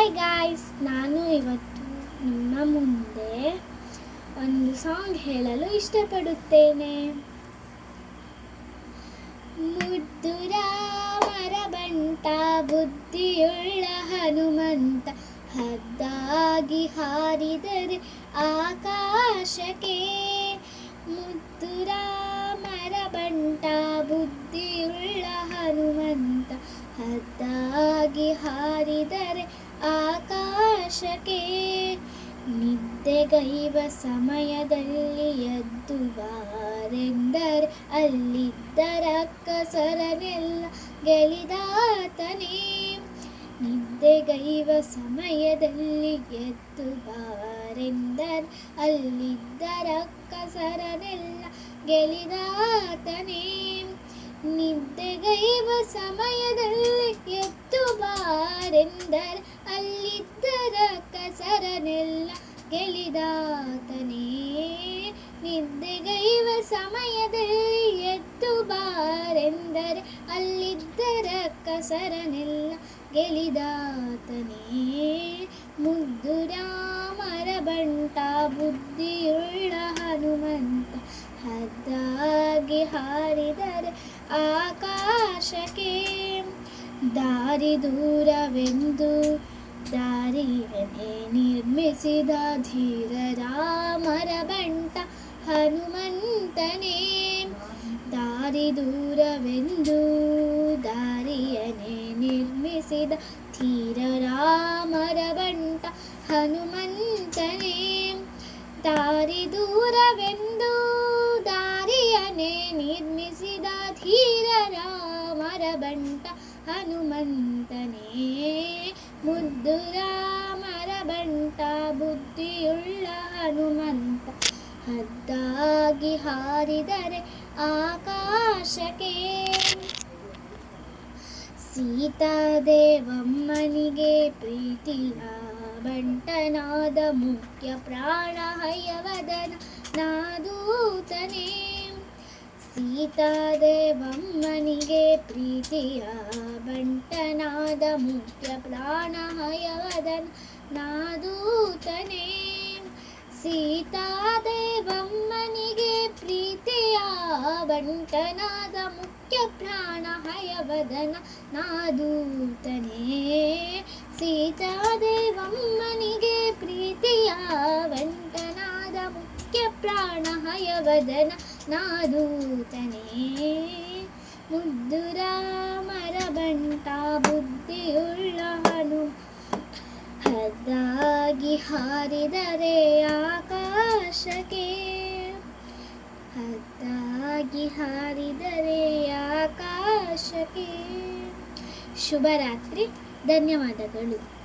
Hi guys ನಾನು ಇವತ್ತು ನಿಮ್ಮ ಮುಂದೆ ಒಂದು ಸಾಂಗ್ ಹೇಳಲು ಇಷ್ಟಪಡುತ್ತೇನೆ. ಮುದ್ದು ರಾಮರ ಬಂಟ, ಬುದ್ಧಿಯುಳ್ಳ ಹನುಮಂತ, ಹದ್ದಾಗಿ ಹಾರಿದರೆ ಆಕಾಶಕ್ಕೆ. ಮುದ್ದು ರಾಮರ ಬಂಟ, ಬುದ್ಧಿಯುಳ್ಳ ಹನುಮಂತ, ಹದ್ದಾಗಿ ಹಾರಿದರೆ ಆಕಾಶಕ್ಕೆ ನಿದ್ದೆಗೈವ ಸಮಯದಲ್ಲಿ ಎದ್ದು ಬಾರೆಂದರೆ ಅಲ್ಲಿದ್ದರ ಕಸರನೆಲ್ಲ ಗೆಲಿದಾತನೇ ನಿದ್ದೆಗೈವ ಸಮಯದಲ್ಲಿ ಎದ್ದು ಬಾರೆಂದರೆ ಅಲ್ಲಿದ್ದರ ಕಸರನೆಲ್ಲ ಗೆಲಿದಾತನೇ ನಿದ್ದೆಗೈವ ಸಮಯದಲ್ಲಿ ಎದ್ದು ಬಾರೆಂದರೆ ಅಲ್ಲಿದ್ದರ ಕಸರನೆಲ್ಲ ಗೆಲಿದಾತನೇ ನಿದ್ದೆಗೈವ ಸಮಯದಲ್ಲಿ ಎದ್ದು ಬಾರೆಂದರೆ ಅಲ್ಲಿದ್ದರ ಕಸರನೆಲ್ಲ ಗೆಲಿದಾತನೇ ಮುದ್ದು ರಾಮರ ಬಂಟ, ಬುದ್ಧಿಯುಳ್ಳ ಹನುಮಂತ ಹದ್ದಾಗಿ ಹಾರಿದರೆ ಆಕಾಶಕ್ಕೆ ದಾರಿ ದೂರವೆಂದು ದಾರಿಯನ್ನೇ ನಿರ್ಮಿಸಿದ ಧೀರ ರಾಮರ ಬಂಟ ಹನುಮಂತನೇ. ದಾರಿ ದೂರವೆಂದು ದಾರಿಯನ್ನೇ ನಿರ್ಮಿಸಿದ ಧೀರ ರಾಮರ ಬಂಟ ಹನುಮಂತನೇ. ದಾರಿ ದೂರವೆಂದು ದಾರಿಯನ್ನೇ ನಿರ್ಮಿಸಿದ ಧೀರ ರಾಮರ ಬಂಟ ಹನುಮಂತನೇ, ಮುದ್ದು ರಾಮರ ಬಂಟ, ಬುದ್ಧಿಯುಳ್ಳ ಹನುಮಂತ. ಹದ್ದಾಗಿ ಹಾರಿದರೆ ಆಕಾಶಕ್ಕೆ. ಸೀತಾದೇವಮ್ಮನಿಗೆ ಪ್ರೀತಿಯ ಬಂಟನಾದ ಮುಖ್ಯ ಪ್ರಾಣ ಹಯವದನ ನಾದೂತನೇ. ಸೀತಾದೇವಮ್ಮನಿಗೆ ಪ್ರೀತಿಯ ಬಂಟನಾದ ಮುಖ್ಯ ಪ್ರಾಣ ಹಯವದನ ನಾದೂತನೇ ಸೀತಾದೇವಮ್ಮನಿಗೆ ಪ್ರೀತಿಯ ಬಂಟನಾದ ಮುಖ್ಯ ಪ್ರಾಣ ಹಯವದನ ನಾದೂತನೇ ಸೀತಾದೇವಮ್ಮನಿಗೆ ಪ್ರೀತಿಯ ಬಂಟನಾದ ಮುಖ್ಯ ಪ್ರಾಣ ನಾದೂತನೇ ಮುದ್ದು ರಾಮರ ಬಂಟ ಬುದ್ಧಿಯುಳ್ಳವನು. ಹದ್ದಾಗಿ ಹಾರಿದರೆ ಆಕಾಶಕ್ಕೆ ಹದ್ದಾಗಿ ಹಾರಿದರೆ ಆಕಾಶಕ್ಕೆ. ಶುಭರಾತ್ರಿ ಧನ್ಯವಾದಗಳು.